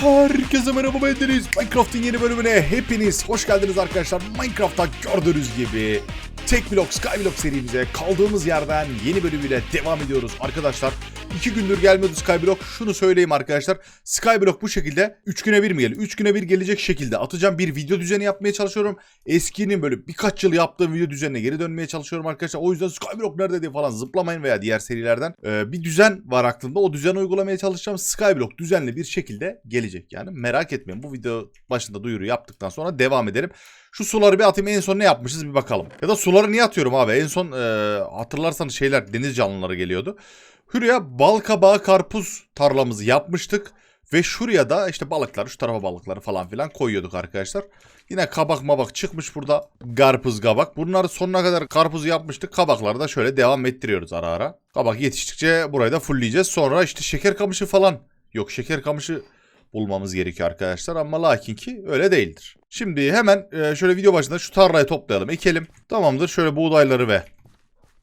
Herkese merhaba ben Deniz. Minecraft'ın yeni bölümüne hepiniz hoş geldiniz arkadaşlar. Minecraft'ta gördüğünüz gibi Block Skyblock serimize kaldığımız yerden yeni bölümüyle devam ediyoruz arkadaşlar. İki gündür gelmiyordu Skyblock. Şunu söyleyeyim arkadaşlar. Skyblock bu şekilde 3 güne bir mi geliyor? 3 güne bir gelecek şekilde atacağım bir video düzeni yapmaya çalışıyorum. Eskinin böyle birkaç yıl yaptığım video düzenine geri dönmeye çalışıyorum arkadaşlar. O yüzden Skyblock nerede diye falan zıplamayın veya diğer serilerden. Ee, bir düzen var aklımda. O düzeni uygulamaya çalışacağım. Skyblock düzenli bir şekilde gelecek yani. Merak etmeyin. Bu video başında duyuru yaptıktan sonra devam edelim. Şu suları bir atayım en son ne yapmışız bir bakalım. Ya da suları niye atıyorum abi? En son e, hatırlarsanız şeyler deniz canlıları geliyordu. Şuraya bal kabağı karpuz tarlamızı yapmıştık. Ve şuraya da işte balıkları şu tarafa balıkları falan filan koyuyorduk arkadaşlar. Yine kabak mabak çıkmış burada. Karpuz kabak. Bunları sonuna kadar karpuzu yapmıştık. Kabakları da şöyle devam ettiriyoruz ara ara. Kabak yetiştikçe burayı da fullleyeceğiz. Sonra işte şeker kamışı falan. Yok şeker kamışı bulmamız gerekiyor arkadaşlar ama lakin ki öyle değildir. Şimdi hemen e, şöyle video başında şu tarlayı toplayalım, ekelim. Tamamdır. Şöyle buğdayları ve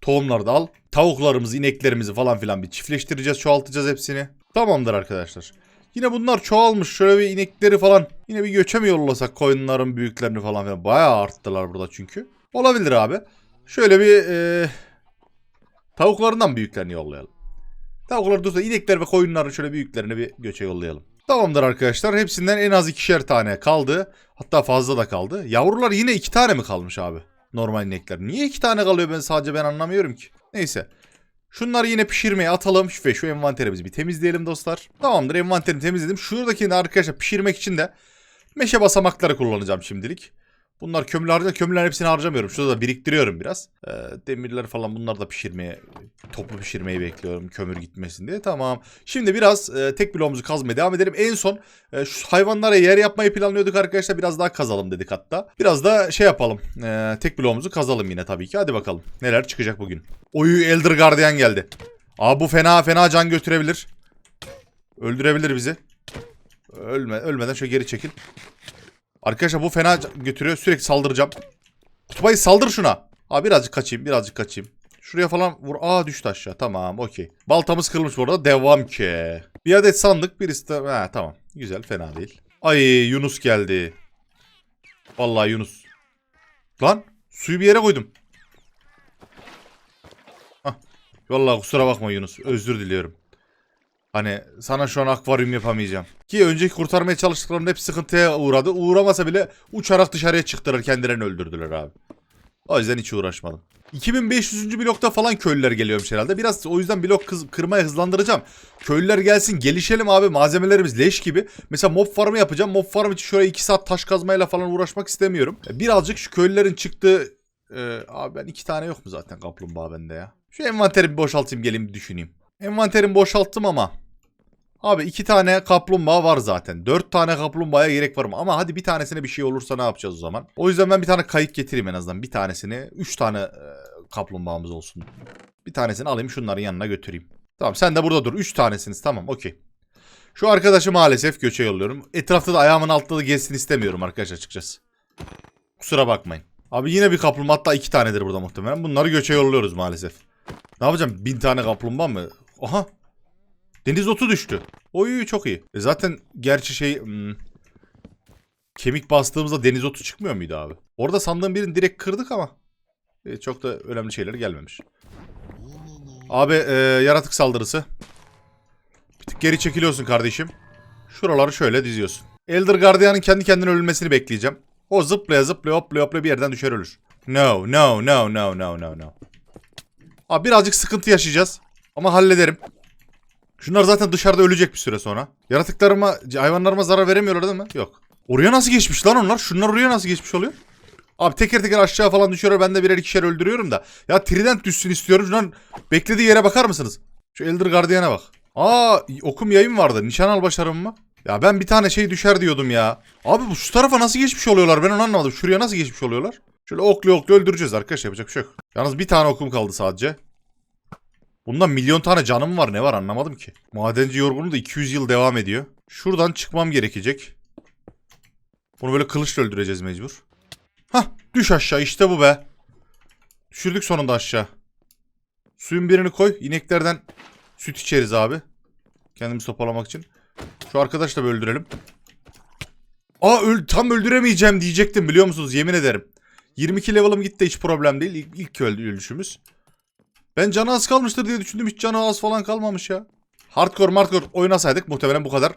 tohumları da al. Tavuklarımızı, ineklerimizi falan filan bir çiftleştireceğiz, çoğaltacağız hepsini. Tamamdır arkadaşlar. Yine bunlar çoğalmış. Şöyle bir inekleri falan yine bir göçe mi yollasak koyunların büyüklerini falan filan. Bayağı arttılar burada çünkü. Olabilir abi. Şöyle bir e, tavuklarından büyüklerini yollayalım. Tavukları dursa inekler ve koyunların şöyle büyüklerini bir göçe yollayalım. Tamamdır arkadaşlar. Hepsinden en az ikişer tane kaldı. Hatta fazla da kaldı. Yavrular yine iki tane mi kalmış abi? Normal inekler. Niye iki tane kalıyor ben sadece ben anlamıyorum ki. Neyse. Şunları yine pişirmeye atalım ve şu envanterimizi bir temizleyelim dostlar. Tamamdır envanterimi temizledim. Şuradakini arkadaşlar pişirmek için de meşe basamakları kullanacağım şimdilik. Bunlar kömür harca kömürlerin hepsini harcamıyorum. Şurada da biriktiriyorum biraz. Ee, demirler falan bunlar da pişirmeye, toplu pişirmeyi bekliyorum kömür gitmesin diye. Tamam. Şimdi biraz e, tek bloğumuzu kazmaya devam edelim. En son e, şu hayvanlara yer yapmayı planlıyorduk arkadaşlar. Biraz daha kazalım dedik hatta. Biraz da şey yapalım. E, tek bloğumuzu kazalım yine tabii ki. Hadi bakalım. Neler çıkacak bugün. Oyu Elder Guardian geldi. Aa bu fena fena can götürebilir. Öldürebilir bizi. Ölme, ölmeden şöyle geri çekil. Arkadaşlar bu fena götürüyor. Sürekli saldıracağım. Kutupayı saldır şuna. Aa birazcık kaçayım birazcık kaçayım. Şuraya falan vur. Aa düştü aşağı. Tamam okey. Baltamız kırılmış bu arada. Devam ki. Bir adet sandık birisi de. Ha tamam. Güzel fena değil. Ay Yunus geldi. Vallahi Yunus. Lan suyu bir yere koydum. Hah. Vallahi kusura bakma Yunus. Özür diliyorum. Hani sana şu an akvaryum yapamayacağım. Ki önceki kurtarmaya çalıştıklarında hep sıkıntıya uğradı. Uğramasa bile uçarak dışarıya çıktılar kendilerini öldürdüler abi. O yüzden hiç uğraşmadım. 2500. blokta falan köylüler geliyormuş herhalde. Biraz o yüzden blok kız, kırmaya hızlandıracağım. Köylüler gelsin gelişelim abi malzemelerimiz leş gibi. Mesela mob farmı yapacağım. Mob farm için şöyle 2 saat taş kazmayla falan uğraşmak istemiyorum. Birazcık şu köylülerin çıktığı... Ee, abi ben iki tane yok mu zaten kaplumbağa bende ya. Şu envanteri bir boşaltayım geleyim düşüneyim. Envanterimi boşalttım ama Abi iki tane kaplumbağa var zaten. Dört tane kaplumbağaya gerek var mı? Ama hadi bir tanesine bir şey olursa ne yapacağız o zaman? O yüzden ben bir tane kayık getireyim en azından. Bir tanesini. Üç tane e, kaplumbağamız olsun. Bir tanesini alayım şunların yanına götüreyim. Tamam sen de burada dur. Üç tanesiniz tamam okey. Şu arkadaşı maalesef göçe yolluyorum. Etrafta da ayağımın altında da gezsin istemiyorum arkadaş açıkçası. Kusura bakmayın. Abi yine bir kaplumbağa hatta iki tanedir burada muhtemelen. Bunları göçe yolluyoruz maalesef. Ne yapacağım? Bin tane kaplumbağa mı? Aha Deniz otu düştü. Oy çok iyi. E zaten gerçi şey hmm, kemik bastığımızda deniz otu çıkmıyor muydu abi? Orada sandığın birini direkt kırdık ama e, çok da önemli şeyler gelmemiş. Abi e, yaratık saldırısı. Bir tık geri çekiliyorsun kardeşim. Şuraları şöyle diziyorsun. Elder Guardian'ın kendi kendine ölmesini bekleyeceğim. O zıplaya zıplaya hoplaya hoplaya bir yerden düşer ölür. No no no no no no no. Abi birazcık sıkıntı yaşayacağız. Ama hallederim. Şunlar zaten dışarıda ölecek bir süre sonra. Yaratıklarıma, hayvanlarıma zarar veremiyorlar değil mi? Yok. Oraya nasıl geçmiş lan onlar? Şunlar oraya nasıl geçmiş oluyor? Abi teker teker aşağı falan düşüyorlar. Ben de birer ikişer öldürüyorum da. Ya trident düşsün istiyorum. Şundan beklediği yere bakar mısınız? Şu Elder Guardian'a bak. Aa okum yayın vardı. Nişan al başarım mı? Ya ben bir tane şey düşer diyordum ya. Abi bu şu tarafa nasıl geçmiş oluyorlar? Ben onu anlamadım. Şuraya nasıl geçmiş oluyorlar? Şöyle oklu oklu öldüreceğiz arkadaşlar. Yapacak bir şey yok. Yalnız bir tane okum kaldı sadece. Bundan milyon tane canım var ne var anlamadım ki. Madenci yorgunu da 200 yıl devam ediyor. Şuradan çıkmam gerekecek. Bunu böyle kılıçla öldüreceğiz mecbur. Hah düş aşağı işte bu be. Düşürdük sonunda aşağı. Suyun birini koy. İneklerden süt içeriz abi. Kendimizi toparlamak için. Şu arkadaşı da öldürelim. Aa öl tam öldüremeyeceğim diyecektim biliyor musunuz? Yemin ederim. 22 level'ım gitti hiç problem değil. İlk, ilk öldü ölüşümüz. Ben canı az kalmıştır diye düşündüm. Hiç canı az falan kalmamış ya. Hardcore hardcore oynasaydık muhtemelen bu kadar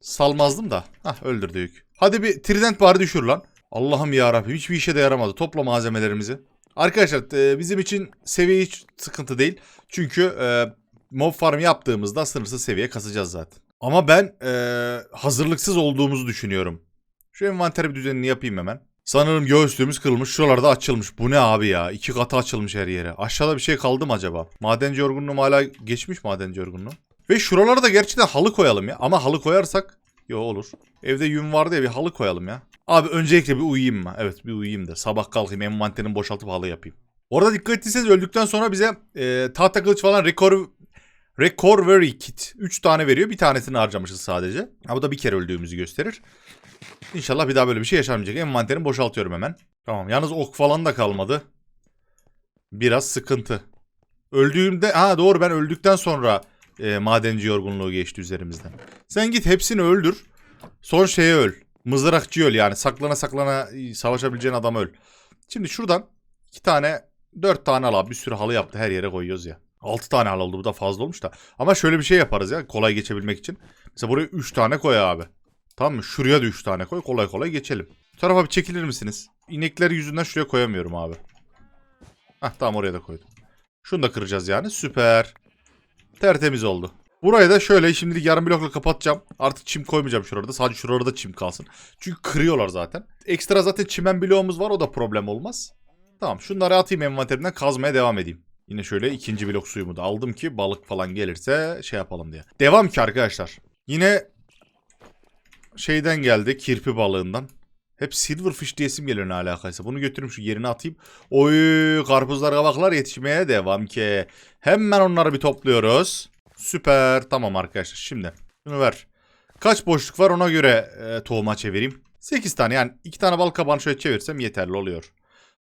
salmazdım da. Hah öldürdük. Hadi bir trident bari düşür lan. Allah'ım ya Rabbim hiçbir işe de yaramadı. Topla malzemelerimizi. Arkadaşlar e, bizim için seviye hiç sıkıntı değil. Çünkü e, mob farm yaptığımızda sınırsız seviye kasacağız zaten. Ama ben e, hazırlıksız olduğumuzu düşünüyorum. Şu envanter bir düzenini yapayım hemen. Sanırım göğüslüğümüz kırılmış. Şuralarda açılmış. Bu ne abi ya? İki katı açılmış her yere. Aşağıda bir şey kaldı mı acaba? Madenci yorgunluğum hala geçmiş madenci yorgunluğu. Ve şuralara da gerçekten halı koyalım ya. Ama halı koyarsak... Yo olur. Evde yün vardı ya bir halı koyalım ya. Abi öncelikle bir uyuyayım mı? Evet bir uyuyayım da. Sabah kalkayım envanterimi boşaltıp halı yapayım. Orada dikkat ettiyseniz öldükten sonra bize e, tahta kılıç falan rekor Recovery Kit. 3 tane veriyor. Bir tanesini harcamışız sadece. Ha, bu da bir kere öldüğümüzü gösterir. İnşallah bir daha böyle bir şey yaşanmayacak. Envanterimi boşaltıyorum hemen. Tamam. Yalnız ok falan da kalmadı. Biraz sıkıntı. Öldüğümde... Ha doğru ben öldükten sonra e, madenci yorgunluğu geçti üzerimizden. Sen git hepsini öldür. Son şeye öl. Mızrakçı öl yani. Saklana saklana savaşabileceğin adam öl. Şimdi şuradan iki tane, dört tane al abi. Bir sürü halı yaptı. Her yere koyuyoruz ya. 6 tane hal oldu. Bu da fazla olmuş da. Ama şöyle bir şey yaparız ya. Kolay geçebilmek için. Mesela buraya 3 tane koy abi. Tamam mı? Şuraya da 3 tane koy. Kolay kolay geçelim. Bu tarafa bir çekilir misiniz? İnekler yüzünden şuraya koyamıyorum abi. Hah tamam oraya da koydum. Şunu da kıracağız yani. Süper. Tertemiz oldu. Burayı da şöyle şimdilik yarım blokla kapatacağım. Artık çim koymayacağım şurada. Sadece şurada çim kalsın. Çünkü kırıyorlar zaten. Ekstra zaten çimen bloğumuz var. O da problem olmaz. Tamam şunları atayım envanterimden kazmaya devam edeyim. Yine şöyle ikinci blok suyumu da aldım ki balık falan gelirse şey yapalım diye. Devam ki arkadaşlar. Yine şeyden geldi kirpi balığından. Hep silverfish diyesim geliyor ne alakaysa. Bunu götürüp şu yerine atayım. Oy karpuzlar kabaklar yetişmeye devam ki. Hemen onları bir topluyoruz. Süper tamam arkadaşlar şimdi. Şunu ver. Kaç boşluk var ona göre e, tohuma çevireyim. 8 tane yani 2 tane bal kabağını şöyle çevirsem yeterli oluyor.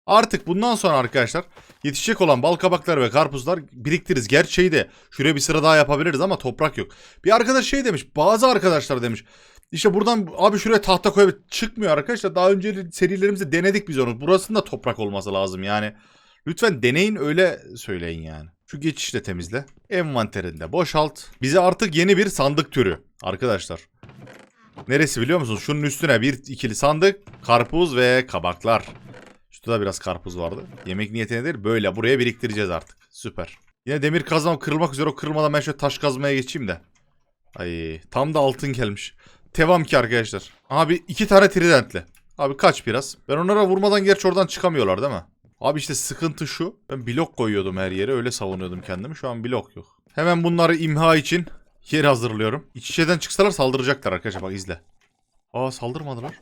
Artık bundan sonra arkadaşlar yetişecek olan bal kabakları ve karpuzlar biriktiririz. Gerçeği de şuraya bir sıra daha yapabiliriz ama toprak yok. Bir arkadaş şey demiş bazı arkadaşlar demiş. İşte buradan abi şuraya tahta koyup çıkmıyor arkadaşlar. Daha önce serilerimizde denedik biz onu. Burasında toprak olması lazım yani. Lütfen deneyin öyle söyleyin yani. Şu geçişi de temizle. Envanterinde boşalt. Bize artık yeni bir sandık türü arkadaşlar. Neresi biliyor musunuz? Şunun üstüne bir ikili sandık, karpuz ve kabaklar. Şurada da biraz karpuz vardı. Yemek niyetine değil böyle buraya biriktireceğiz artık. Süper. Yine demir kazmam kırılmak üzere o kırılmadan ben şöyle taş kazmaya geçeyim de. Ay tam da altın gelmiş. Devam ki arkadaşlar. Abi iki tane tridentli. Abi kaç biraz. Ben onlara vurmadan gerçi oradan çıkamıyorlar değil mi? Abi işte sıkıntı şu. Ben blok koyuyordum her yere öyle savunuyordum kendimi. Şu an blok yok. Hemen bunları imha için yer hazırlıyorum. İç içeden çıksalar saldıracaklar arkadaşlar bak izle. Aa saldırmadılar.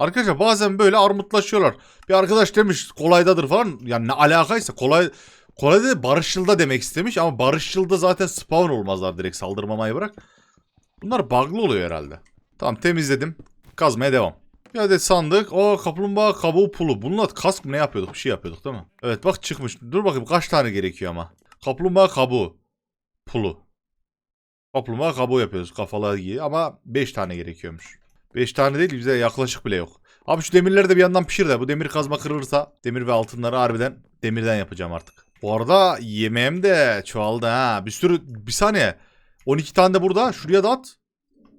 Arkadaşlar bazen böyle armutlaşıyorlar. Bir arkadaş demiş kolaydadır falan. Yani ne alakaysa kolay kolay değil barışçılda demek istemiş ama barışçılda zaten spawn olmazlar direkt saldırmamayı bırak. Bunlar bug'lı oluyor herhalde. Tamam temizledim. Kazmaya devam. Bir adet sandık. O kaplumbağa kabuğu pulu. Bununla kask mı ne yapıyorduk? Bir şey yapıyorduk değil mi? Evet bak çıkmış. Dur bakayım kaç tane gerekiyor ama. Kaplumbağa kabuğu. Pulu. Kaplumbağa kabuğu yapıyoruz kafalar gibi ama 5 tane gerekiyormuş. 5 tane değil bize yaklaşık bile yok. Abi şu demirleri de bir yandan pişir de bu demir kazma kırılırsa demir ve altınları harbiden demirden yapacağım artık. Bu arada yemeğim de çoğaldı ha. Bir sürü bir saniye. 12 tane de burada. Şuraya da at.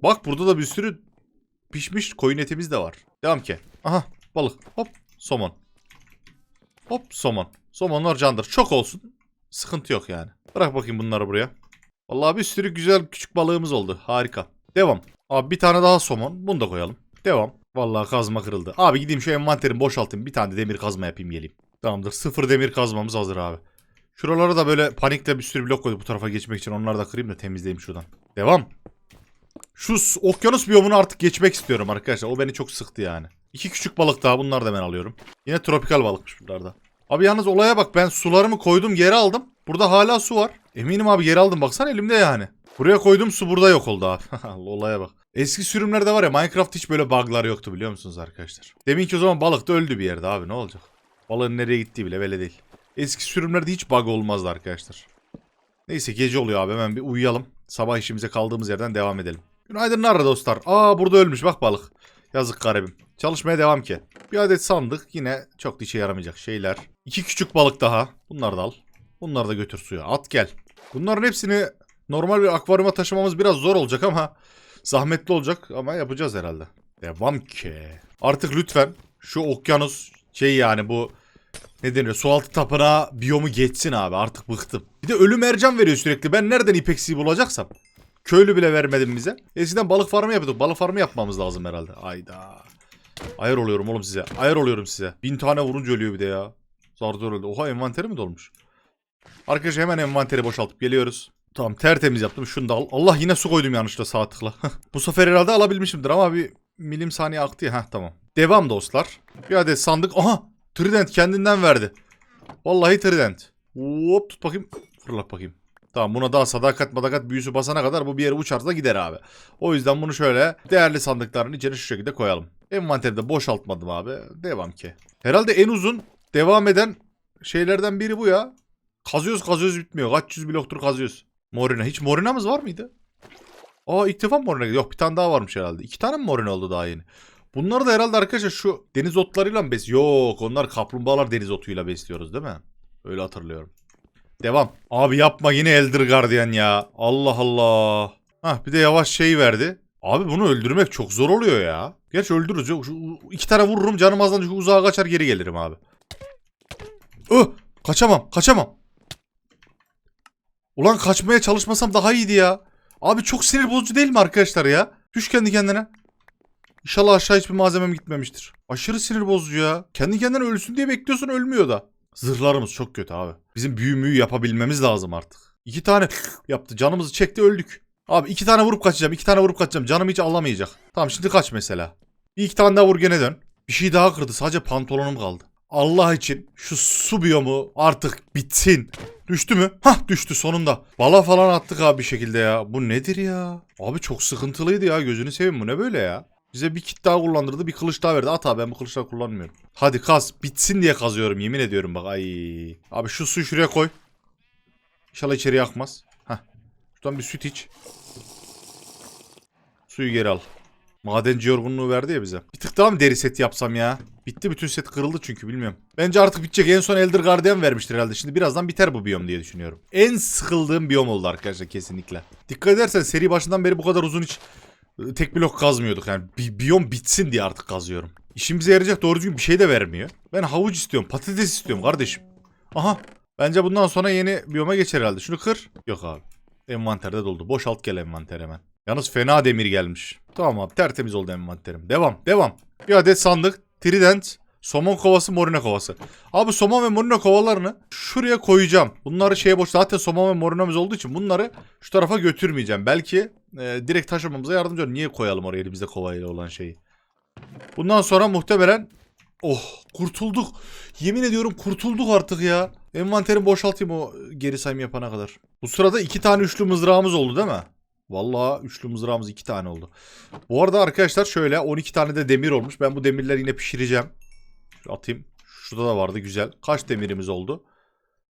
Bak burada da bir sürü pişmiş koyun etimiz de var. Devam ki. Aha balık. Hop somon. Hop somon. Somonlar candır. Çok olsun. Sıkıntı yok yani. Bırak bakayım bunları buraya. Vallahi bir sürü güzel küçük balığımız oldu. Harika. Devam. Abi bir tane daha somon. Bunu da koyalım. Devam. Vallahi kazma kırıldı. Abi gideyim şu envanterimi boşaltayım. Bir tane de demir kazma yapayım geleyim. Tamamdır. Sıfır demir kazmamız hazır abi. Şuralara da böyle panikle bir sürü blok koyduk bu tarafa geçmek için. Onları da kırayım da temizleyeyim şuradan. Devam. Şu okyanus biyomunu artık geçmek istiyorum arkadaşlar. O beni çok sıktı yani. İki küçük balık daha bunlar da ben alıyorum. Yine tropikal balıkmış bunlar da. Abi yalnız olaya bak ben sularımı koydum geri aldım. Burada hala su var. Eminim abi geri aldım baksana elimde yani. Buraya koydum su burada yok oldu abi. olaya bak. Eski sürümlerde var ya Minecraft hiç böyle bug'lar yoktu biliyor musunuz arkadaşlar? Deminki o zaman balık da öldü bir yerde abi ne olacak? Balığın nereye gittiği bile belli değil. Eski sürümlerde hiç bug olmazdı arkadaşlar. Neyse gece oluyor abi hemen bir uyuyalım. Sabah işimize kaldığımız yerden devam edelim. Günaydınlar dostlar. Aa burada ölmüş bak balık. Yazık garibim. Çalışmaya devam ki. Bir adet sandık yine çok da işe yaramayacak şeyler. İki küçük balık daha. Bunları da al. Bunları da götür suya. At gel. Bunların hepsini normal bir akvaryuma taşımamız biraz zor olacak ama zahmetli olacak ama yapacağız herhalde. Devam ki. Artık lütfen şu okyanus şey yani bu ne deniyor sualtı tapınağı biyomu geçsin abi artık bıktım. Bir de ölü mercan veriyor sürekli. Ben nereden ipeksiği bulacaksam. Köylü bile vermedin bize. Eskiden balık farmı yapıyorduk. Balık farmı yapmamız lazım herhalde. Ayda. Ayar oluyorum oğlum size. Ayar oluyorum size. Bin tane vurunca ölüyor bir de ya. Zar zor öldü. Oha envanteri mi dolmuş? Arkadaşlar hemen envanteri boşaltıp geliyoruz. Tamam tertemiz yaptım. Şunu da al. Allah yine su koydum yanlışlıkla sağ tıkla. Bu sefer herhalde alabilmişimdir ama bir milim saniye aktı ya. Heh tamam. Devam dostlar. Bir adet sandık. Aha! Trident kendinden verdi. Vallahi Trident. Hop tut bakayım. Fırlat bakayım. Tamam buna daha sadakat madakat büyüsü basana kadar bu bir yere uçarsa gider abi. O yüzden bunu şöyle değerli sandıkların içine şu şekilde koyalım. Envanteri de boşaltmadım abi. Devam ki. Herhalde en uzun devam eden şeylerden biri bu ya. Kazıyoruz kazıyoruz bitmiyor. Kaç yüz bloktur kazıyoruz. Morina. Hiç Morina'mız var mıydı? Aa ilk defa Morina? Yok bir tane daha varmış herhalde. İki tane mi Morina oldu daha yeni? Bunları da herhalde arkadaşlar şu deniz otlarıyla mı bes? Yok onlar kaplumbağalar deniz otuyla besliyoruz değil mi? Öyle hatırlıyorum. Devam. Abi yapma yine Elder Guardian ya. Allah Allah. Hah bir de yavaş şey verdi. Abi bunu öldürmek çok zor oluyor ya. Gerçi öldürürüz. Yok, şu iki tane vururum canım azdan şu uzağa kaçar geri gelirim abi. Öh! Kaçamam kaçamam. Ulan kaçmaya çalışmasam daha iyiydi ya. Abi çok sinir bozucu değil mi arkadaşlar ya? Düş kendi kendine. İnşallah aşağı hiçbir malzemem gitmemiştir. Aşırı sinir bozucu ya. Kendi kendine ölsün diye bekliyorsun ölmüyor da. Zırhlarımız çok kötü abi. Bizim büyü müyü yapabilmemiz lazım artık. İki tane yaptı. Canımızı çekti öldük. Abi iki tane vurup kaçacağım. iki tane vurup kaçacağım. Canım hiç alamayacak. Tamam şimdi kaç mesela. Bir iki tane daha vur gene dön. Bir şey daha kırdı. Sadece pantolonum kaldı. Allah için şu su biyomu artık bitsin. Düştü mü? Hah düştü sonunda. Bala falan attık abi bir şekilde ya. Bu nedir ya? Abi çok sıkıntılıydı ya. Gözünü seveyim bu ne böyle ya? Bize bir kit daha kullandırdı bir kılıç daha verdi. At abi ben bu kılıçları kullanmıyorum. Hadi kaz bitsin diye kazıyorum yemin ediyorum bak ay. Abi şu suyu şuraya koy. İnşallah içeriye akmaz. Heh. Şuradan bir süt iç. Suyu geri al. Madenci yorgunluğu verdi ya bize. Bir tık daha mı deri set yapsam ya? Bitti bütün set kırıldı çünkü bilmiyorum. Bence artık bitecek. En son Elder Guardian vermiştir herhalde. Şimdi birazdan biter bu biyom diye düşünüyorum. En sıkıldığım biyom oldu arkadaşlar kesinlikle. Dikkat edersen seri başından beri bu kadar uzun hiç e, tek blok kazmıyorduk. Yani bi biyom bitsin diye artık kazıyorum. İşimize yarayacak doğru düzgün bir şey de vermiyor. Ben havuç istiyorum. Patates istiyorum kardeşim. Aha. Bence bundan sonra yeni biyoma geçer herhalde. Şunu kır. Yok abi. Envanterde doldu. Boşalt gel envanter hemen. Yalnız fena demir gelmiş. Tamam abi tertemiz oldu envanterim. Devam devam. Bir adet sandık. Trident. Somon kovası, morina kovası. Abi somon ve morina kovalarını şuraya koyacağım. Bunları şeye boş. Zaten somon ve morinamız olduğu için bunları şu tarafa götürmeyeceğim. Belki e, direkt taşımamıza yardımcı olur. Niye koyalım oraya elimizde kovayla olan şeyi? Bundan sonra muhtemelen Oh kurtulduk. Yemin ediyorum kurtulduk artık ya. Envanterimi boşaltayım o geri sayım yapana kadar. Bu sırada iki tane üçlü mızrağımız oldu değil mi? Vallahi üçlü mızrağımız iki tane oldu. Bu arada arkadaşlar şöyle 12 tane de demir olmuş. Ben bu demirleri yine pişireceğim. Şöyle atayım. Şurada da vardı güzel. Kaç demirimiz oldu?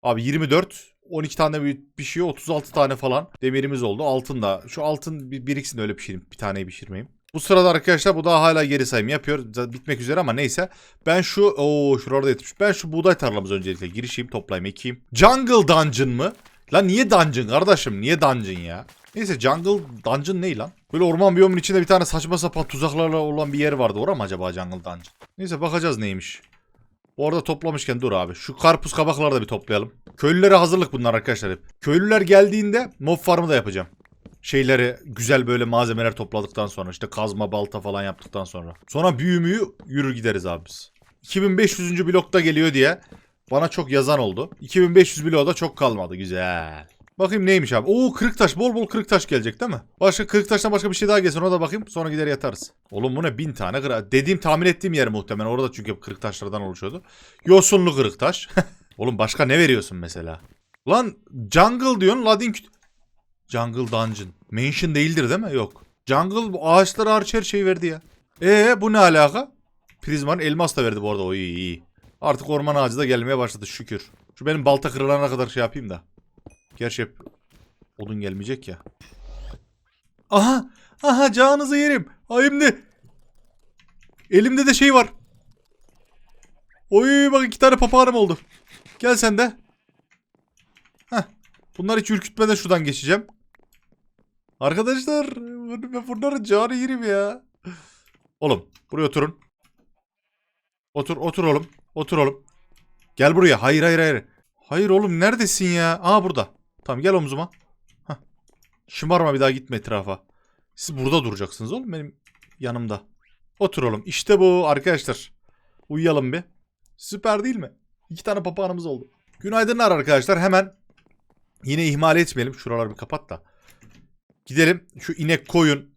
Abi 24. 12 tane bir pişiyor. 36 tane falan demirimiz oldu. Altın da. Şu altın bir biriksin öyle pişireyim. Bir taneyi pişirmeyeyim. Bu sırada arkadaşlar bu daha hala geri sayım yapıyor. Bitmek üzere ama neyse. Ben şu ooo şurada yetmiş. Ben şu buğday tarlamız öncelikle girişeyim toplayayım ekeyim. Jungle Dungeon mı? Lan niye dungeon kardeşim? Niye dungeon ya? Neyse jungle dungeon ne lan? Böyle orman biyomunun içinde bir tane saçma sapan tuzaklarla olan bir yer vardı. Orada mı acaba jungle dungeon? Neyse bakacağız neymiş. Bu arada toplamışken dur abi. Şu karpuz kabakları da bir toplayalım. Köylülere hazırlık bunlar arkadaşlar hep. Köylüler geldiğinde mob farmı da yapacağım. Şeyleri güzel böyle malzemeler topladıktan sonra işte kazma balta falan yaptıktan sonra. Sonra büyümüyü yürür gideriz abi biz. 2500. blokta geliyor diye bana çok yazan oldu. 2500 bloğa da çok kalmadı güzel. Bakayım neymiş abi. Oo kırık taş bol bol kırık taş gelecek değil mi? Başka kırık taştan başka bir şey daha gelsin ona da bakayım sonra gider yatarız. Oğlum bu ne bin tane kırık. Dediğim tahmin ettiğim yer muhtemelen orada çünkü kırık taşlardan oluşuyordu. Yosunlu kırık taş. Oğlum başka ne veriyorsun mesela? Lan jungle diyorsun ladin Jungle Dungeon. Mansion değildir değil mi? Yok. Jungle bu ağaçlar hariç her şeyi verdi ya. Ee bu ne alaka? Prizman elmas da verdi bu arada. O iyi iyi. Artık orman ağacı da gelmeye başladı şükür. Şu benim balta kırılana kadar şey yapayım da. Gerçi hep odun gelmeyecek ya. Aha! Aha canınızı yerim. Ay şimdi. Elimde de şey var. Oy bak iki tane papağanım oldu. Gel sen de. Heh. Bunları hiç ürkütmeden şuradan geçeceğim. Arkadaşlar ben bunların canı yerim ya. Oğlum buraya oturun. Otur otur oğlum. Otur oğlum. Gel buraya. Hayır hayır hayır. Hayır oğlum neredesin ya? Aa burada. Tamam gel omzuma. Hah. Şımarma bir daha gitme etrafa. Siz burada duracaksınız oğlum benim yanımda. Otur oğlum. İşte bu arkadaşlar. Uyuyalım bir. Süper değil mi? İki tane papağanımız oldu. Günaydınlar arkadaşlar. Hemen yine ihmal etmeyelim. Şuraları bir kapat da. Gidelim şu inek koyun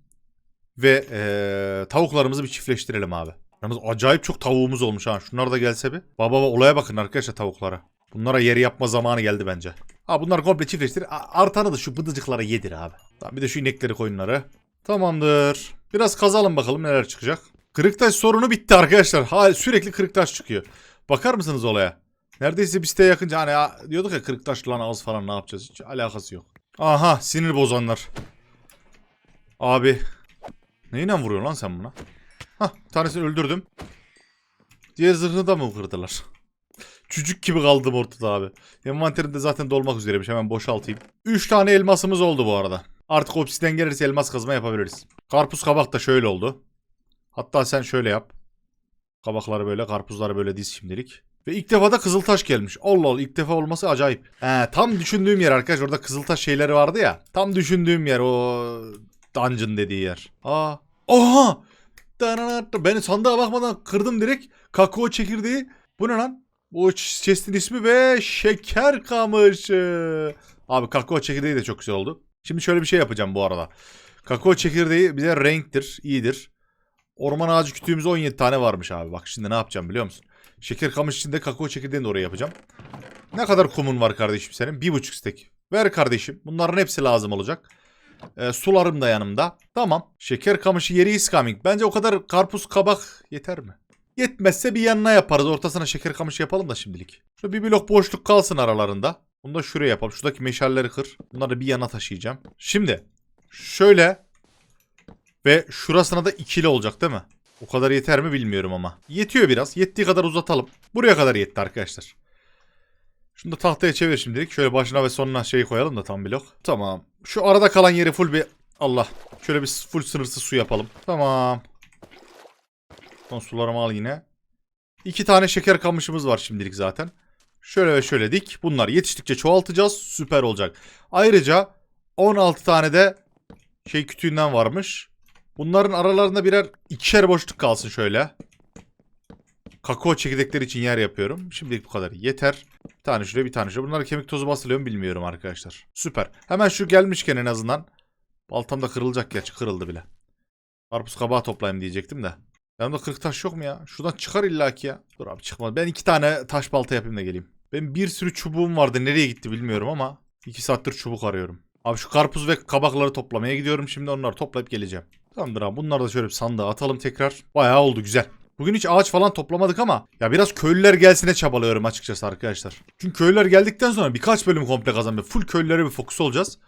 ve eee, tavuklarımızı bir çiftleştirelim abi. Yalnız acayip çok tavuğumuz olmuş ha. Şunlar da gelse bir. Baba baba olaya bakın arkadaşlar tavuklara. Bunlara yeri yapma zamanı geldi bence. Ha bunlar komple çiftleştir. Artanı da şu bıdıcıklara yedir abi. Tamam bir de şu inekleri koyunları. Tamamdır. Biraz kazalım bakalım neler çıkacak. Kırıktaş sorunu bitti arkadaşlar. Ha, sürekli kırıktaş çıkıyor. Bakar mısınız olaya? Neredeyse bir siteye yakınca hani ya, diyorduk ya kırıktaş lan ağız falan ne yapacağız? Hiç alakası yok. Aha sinir bozanlar. Abi. Neyle vuruyor lan sen buna? Hah tanesini öldürdüm. Diğer zırhını da mı kırdılar? Çocuk gibi kaldım ortada abi. Envanterim de zaten dolmak üzereymiş. Hemen boşaltayım. 3 tane elmasımız oldu bu arada. Artık obsiden gelirse elmas kazma yapabiliriz. Karpuz kabak da şöyle oldu. Hatta sen şöyle yap. Kabakları böyle, karpuzları böyle diz şimdilik. Ve ilk defa da kızıltaş gelmiş. Allah Allah ilk defa olması acayip. He, tam düşündüğüm yer arkadaş. Orada kızıltaş şeyleri vardı ya. Tam düşündüğüm yer o dungeon dediği yer. Aa. Oha! Ben sandığa bakmadan kırdım direkt. Kakao çekirdeği. Bu ne lan? Bu chest'in ismi ve şeker kamışı. Abi kakao çekirdeği de çok güzel oldu. Şimdi şöyle bir şey yapacağım bu arada. Kakao çekirdeği bize renktir, iyidir. Orman ağacı kütüğümüz 17 tane varmış abi. Bak şimdi ne yapacağım biliyor musun? Şeker kamış içinde kakao çekirdeğini de oraya yapacağım. Ne kadar kumun var kardeşim senin? Bir buçuk stek. Ver kardeşim. Bunların hepsi lazım olacak. Ee, sularım da yanımda. Tamam. Şeker kamışı yeri is coming. Bence o kadar karpuz kabak yeter mi? Yetmezse bir yanına yaparız. Ortasına şeker kamışı yapalım da şimdilik. Şu bir blok boşluk kalsın aralarında. Bunu da şuraya yapalım. Şuradaki meşalleri kır. Bunları bir yana taşıyacağım. Şimdi şöyle ve şurasına da ikili olacak değil mi? O kadar yeter mi bilmiyorum ama. Yetiyor biraz. Yettiği kadar uzatalım. Buraya kadar yetti arkadaşlar. Şunu da tahtaya çevir şimdilik. Şöyle başına ve sonuna şey koyalım da tam blok. Tamam. Şu arada kalan yeri full bir... Allah. Şöyle bir full sınırsız su yapalım. Tamam. Son sularımı al yine. İki tane şeker kamışımız var şimdilik zaten. Şöyle ve şöyle dik. Bunlar yetiştikçe çoğaltacağız. Süper olacak. Ayrıca 16 tane de şey kütüğünden varmış. Bunların aralarında birer ikişer boşluk kalsın şöyle. Kakao çekirdekleri için yer yapıyorum. Şimdilik bu kadar. Yeter. Bir tane şuraya bir tane şuraya. Bunlara kemik tozu basılıyor mu bilmiyorum arkadaşlar. Süper. Hemen şu gelmişken en azından. Baltam da kırılacak gerçi kırıldı bile. Karpuz kabağı toplayayım diyecektim de. Yanımda kırık taş yok mu ya? Şuradan çıkar illaki ya. Dur abi çıkmadı. Ben iki tane taş balta yapayım da geleyim. Benim bir sürü çubuğum vardı. Nereye gitti bilmiyorum ama. iki saattir çubuk arıyorum. Abi şu karpuz ve kabakları toplamaya gidiyorum. Şimdi onları toplayıp geleceğim. Tamamdır abi. Bunları da şöyle bir sandığa atalım tekrar. Bayağı oldu güzel. Bugün hiç ağaç falan toplamadık ama ya biraz köylüler gelsine çabalıyorum açıkçası arkadaşlar. Çünkü köylüler geldikten sonra birkaç bölüm komple kazanmıyor. Full köylülere bir fokus olacağız.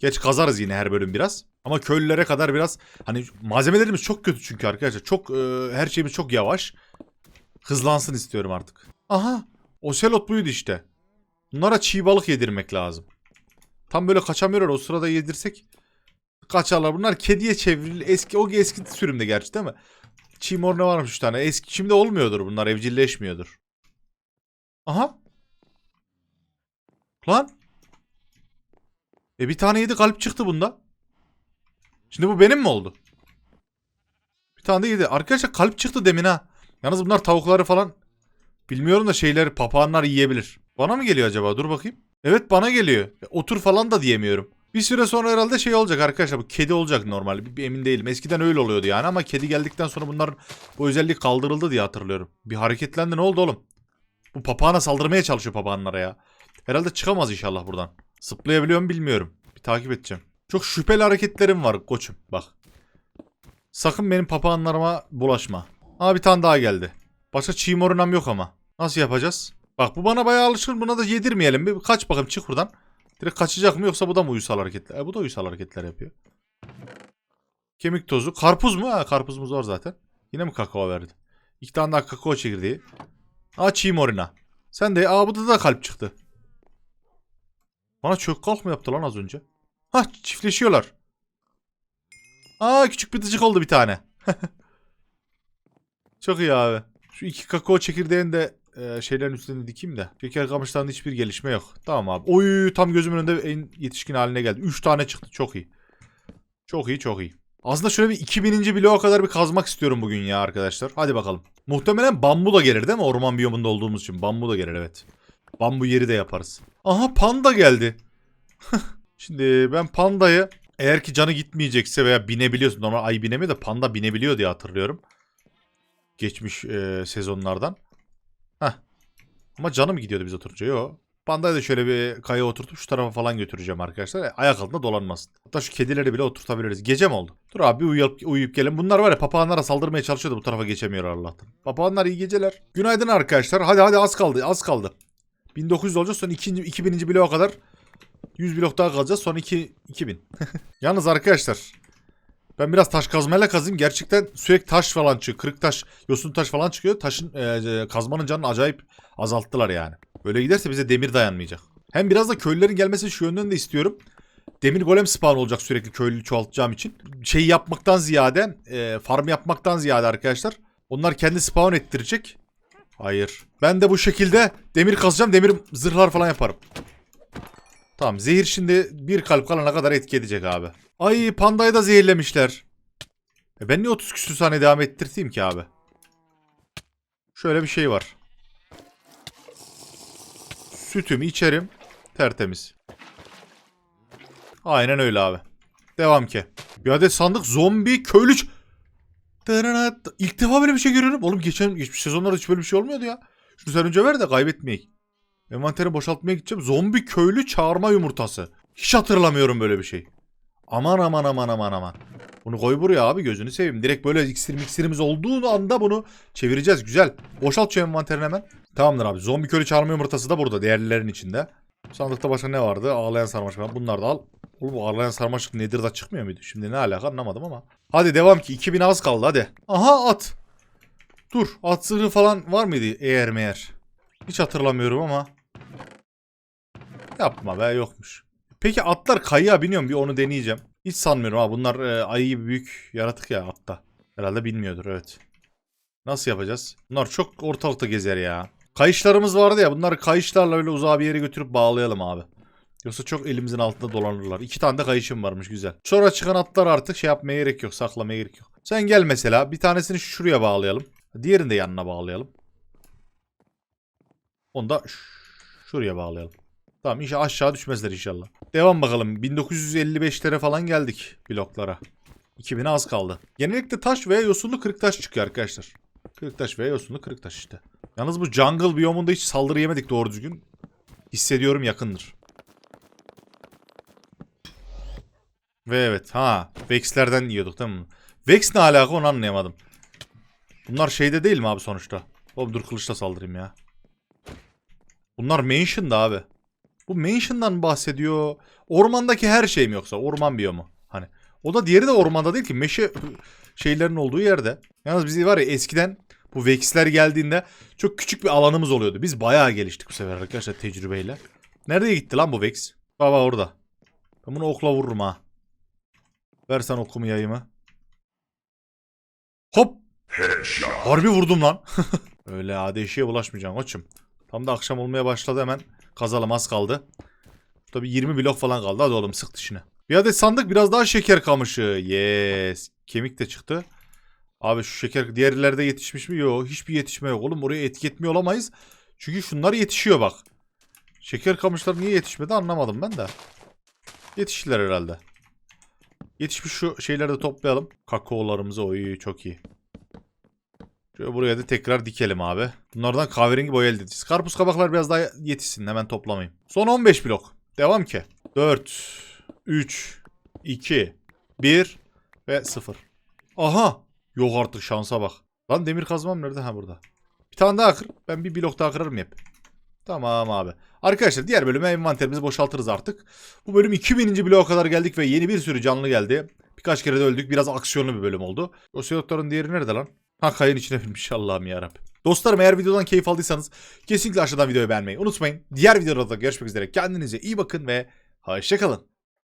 Geç kazarız yine her bölüm biraz. Ama köylülere kadar biraz hani malzemelerimiz çok kötü çünkü arkadaşlar. Çok e, her şeyimiz çok yavaş. Hızlansın istiyorum artık. Aha. Oselot buydu işte. Bunlara çiğ balık yedirmek lazım. Tam böyle kaçamıyorlar o sırada yedirsek kaçarlar. Bunlar kediye çevril eski o eski sürümde gerçi değil mi? Çiğ mor ne varmış 3 tane. Eski şimdi olmuyordur bunlar evcilleşmiyordur. Aha. Lan. E bir tane yedi kalp çıktı bunda. Şimdi bu benim mi oldu? Bir tane de yedi. Arkadaşlar kalp çıktı demin ha. Yalnız bunlar tavukları falan bilmiyorum da şeyleri papağanlar yiyebilir. Bana mı geliyor acaba? Dur bakayım. Evet bana geliyor. Otur falan da diyemiyorum. Bir süre sonra herhalde şey olacak arkadaşlar. Bu kedi olacak normal. Bir, bir emin değilim. Eskiden öyle oluyordu yani ama kedi geldikten sonra bunların bu özellik kaldırıldı diye hatırlıyorum. Bir hareketlendi ne oldu oğlum? Bu papağana saldırmaya çalışıyor papağanlara ya. Herhalde çıkamaz inşallah buradan. Zıplayabiliyor mu bilmiyorum. Bir takip edeceğim. Çok şüpheli hareketlerim var koçum. Bak. Sakın benim papağanlarıma bulaşma. Aa bir tane daha geldi. Başka çiğ morunam yok ama. Nasıl yapacağız? Bak bu bana bayağı alışkın. Buna da yedirmeyelim. Bir kaç bakayım çık buradan. Direkt kaçacak mı yoksa bu da mı uysal hareketler? E, bu da uysal hareketler yapıyor. Kemik tozu. Karpuz mu? Ha, karpuzumuz var zaten. Yine mi kakao verdi? İki tane daha kakao çekirdeği. Aa çiğ morina. Sen de aa burada da kalp çıktı. Bana çök kalk mı yaptı lan az önce? Hah çiftleşiyorlar. Aa küçük bir tıcık oldu bir tane. Çok iyi abi. Şu iki kakao çekirdeğini de e, şeylerin üstüne dikeyim de. Şeker kamışlarında hiçbir gelişme yok. Tamam abi. Oy tam gözümün önünde en yetişkin haline geldi. 3 tane çıktı. Çok iyi. Çok iyi çok iyi. Aslında şöyle bir 2000. bloğa kadar bir kazmak istiyorum bugün ya arkadaşlar. Hadi bakalım. Muhtemelen bambu da gelir değil mi? Orman biyomunda olduğumuz için. Bambu da gelir evet. Bambu yeri de yaparız. Aha panda geldi. Şimdi ben pandayı eğer ki canı gitmeyecekse veya binebiliyorsun. Normal ay binemiyor da panda binebiliyor diye hatırlıyorum. Geçmiş e, sezonlardan. Heh. Ama canı mı gidiyordu biz oturunca? Yok. Pandayı da şöyle bir kaya oturtup şu tarafa falan götüreceğim arkadaşlar. E, Ayak altında dolanmasın. Hatta şu kedileri bile oturtabiliriz. Gece mi oldu? Dur abi uyuyup, uyuyup gelin. Bunlar var ya papağanlara saldırmaya çalışıyordu bu tarafa geçemiyor Allah'tan. Papağanlar iyi geceler. Günaydın arkadaşlar. Hadi hadi az kaldı az kaldı. 1900 olacağız sonra 2. 2000. bloğa kadar 100 blok daha kalacağız sonra 2, 2000. Yalnız arkadaşlar ben biraz taş kazmayla kazayım. Gerçekten sürekli taş falan çıkıyor. Kırık taş, yosun taş falan çıkıyor. Taşın e, kazmanın canını acayip azalttılar yani. Böyle giderse bize demir dayanmayacak. Hem biraz da köylülerin gelmesini şu yönden de istiyorum. Demir golem spawn olacak sürekli köylü çoğaltacağım için. Şey yapmaktan ziyade, e, farm yapmaktan ziyade arkadaşlar. Onlar kendi spawn ettirecek. Hayır. Ben de bu şekilde demir kazacağım. Demir zırhlar falan yaparım. Tamam zehir şimdi bir kalp kalana kadar etki edecek abi. Ay pandayı da zehirlemişler. E ben niye 30 küsür saniye devam ettirteyim ki abi? Şöyle bir şey var. Sütümü içerim. Tertemiz. Aynen öyle abi. Devam ki. Bir adet sandık zombi köylü... İlk defa böyle bir şey görüyorum. Oğlum geçen geçmiş sezonlarda hiç böyle bir şey olmuyordu ya. Şunu sen önce ver de kaybetmeyek. Envanteri boşaltmaya gideceğim. Zombi köylü çağırma yumurtası. Hiç hatırlamıyorum böyle bir şey. Aman aman aman aman aman. Bunu koy buraya abi gözünü seveyim. Direkt böyle iksir miksirimiz olduğu anda bunu çevireceğiz. Güzel. Boşalt şu envanterini hemen. Tamamdır abi. Zombi köylü çağırma yumurtası da burada. Diğerlerin içinde. Sandıkta başka ne vardı? Ağlayan sarmaşık. var. Bunlar da al. Oğlum bu ağlayan sarmaşık nedir da çıkmıyor muydu? Şimdi ne alaka anlamadım ama. Hadi devam ki. 2000 az kaldı hadi. Aha at. Dur. At zırhı falan var mıydı? Eğer meğer. Hiç hatırlamıyorum ama. Yapma be yokmuş. Peki atlar kayığa biniyor mu? Bir onu deneyeceğim. Hiç sanmıyorum ha. Bunlar e, ayı gibi büyük yaratık ya atta. Herhalde bilmiyordur evet. Nasıl yapacağız? Bunlar çok ortalıkta gezer ya. Kayışlarımız vardı ya. Bunları kayışlarla öyle uzağa bir yere götürüp bağlayalım abi. Yoksa çok elimizin altında dolanırlar. İki tane de kayışım varmış güzel. Sonra çıkan atlar artık şey yapmaya gerek yok. Saklamaya gerek yok. Sen gel mesela. Bir tanesini şuraya bağlayalım. Diğerini de yanına bağlayalım. Onu da şuraya bağlayalım. Tamam inşallah aşağı düşmezler inşallah. Devam bakalım. 1955'lere falan geldik bloklara. 2000'e az kaldı. Genellikle taş veya yosunlu kırık taş çıkıyor arkadaşlar. Kırık taş veya yosunlu kırık taş işte. Yalnız bu jungle biyomunda hiç saldırı yemedik doğru düzgün. Hissediyorum yakındır. Ve evet ha Vex'lerden yiyorduk değil mi? Vex ne alaka onu anlayamadım. Bunlar şeyde değil mi abi sonuçta? Oğlum dur kılıçla saldırayım ya. Bunlar Mansion'da abi. Bu Mansion'dan bahsediyor. Ormandaki her şey mi yoksa? Orman biyomu. Hani. O da diğeri de ormanda değil ki. Meşe şeylerin olduğu yerde. Yalnız biz var ya eskiden bu Vex'ler geldiğinde çok küçük bir alanımız oluyordu. Biz bayağı geliştik bu sefer arkadaşlar tecrübeyle. Nereye gitti lan bu Vex? Baba orada. Ben bunu okla vururum ha. Versen okumu yayımı. Hop. Harbi vurdum lan. Öyle adeşiye bulaşmayacağım koçum. Tam da akşam olmaya başladı hemen. Kazalım az kaldı. Tabi 20 blok falan kaldı. Hadi oğlum sık dişine. Bir adet sandık biraz daha şeker kamışı. Yes. Kemik de çıktı. Abi şu şeker diğerlerde yetişmiş mi? Yok. Hiçbir yetişme yok. Oğlum oraya etki etmiyor olamayız. Çünkü şunlar yetişiyor bak. Şeker kamışlar niye yetişmedi anlamadım ben de. Yetiştiler herhalde. Yetişmiş şu şeyleri de toplayalım. Kakaolarımızı oy çok iyi. Şöyle buraya da tekrar dikelim abi. Bunlardan kahverengi boya elde edeceğiz. Karpuz kabaklar biraz daha yetişsin. Hemen toplamayayım. Son 15 blok. Devam ki. 4, 3, 2, 1 ve 0. Aha. Yok artık şansa bak. Lan demir kazmam nerede? Ha burada. Bir tane daha kır. Ben bir blok daha kırarım hep. Tamam abi. Arkadaşlar diğer bölüme envanterimizi boşaltırız artık. Bu bölüm 2000. bloğa kadar geldik ve yeni bir sürü canlı geldi. Birkaç kere de öldük. Biraz aksiyonlu bir bölüm oldu. Oselotların diğeri nerede lan? Ha kayın içine binmiş Allah'ım yarabbim. Dostlarım eğer videodan keyif aldıysanız kesinlikle aşağıdan videoyu beğenmeyi unutmayın. Diğer videolarda görüşmek üzere. Kendinize iyi bakın ve hoşçakalın.